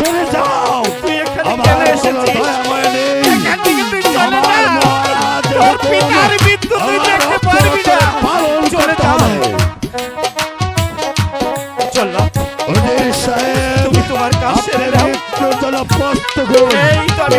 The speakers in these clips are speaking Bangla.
সরে যাও। তুই এখানে কেন এসেছিস? এখান থেকে তুই চলে যা। তোর পিতার মৃত্যু তুই দেখতে পারবি না। চলে যাও চললাম তুমি তোমার কাজ সেরে দাও এই তো আমি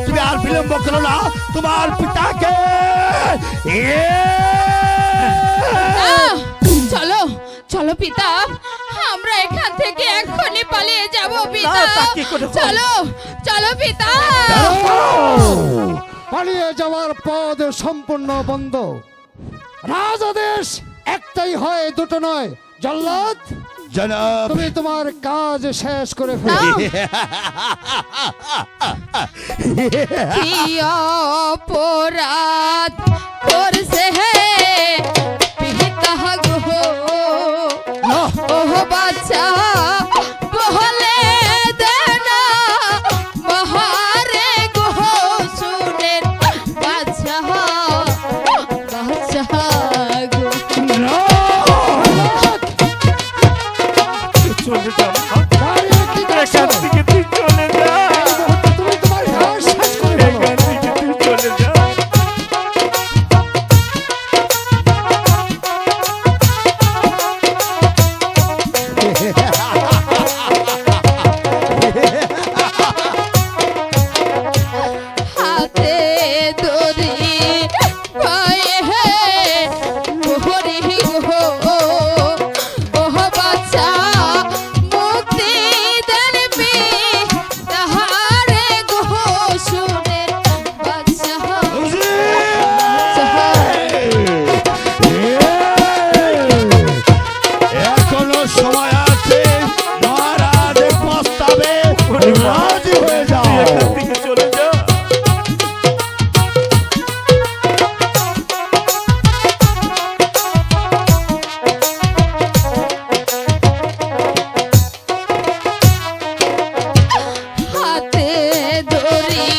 তুমি আর বিলম্ব করো না চলো চলো পিতা আমরা এখান থেকে এক্ষুনি পালিয়ে যাব পিতা। চলো চলো পিতা। পালিয়ে যাওয়ার পদ সম্পূর্ণ বন্ধ। রাজাদেশ একটাই হয় দুটো নয়। জল্লাদ জনাব। তুমি তোমার কাজ শেষ করে ফেলো। অপরাধ করছে no!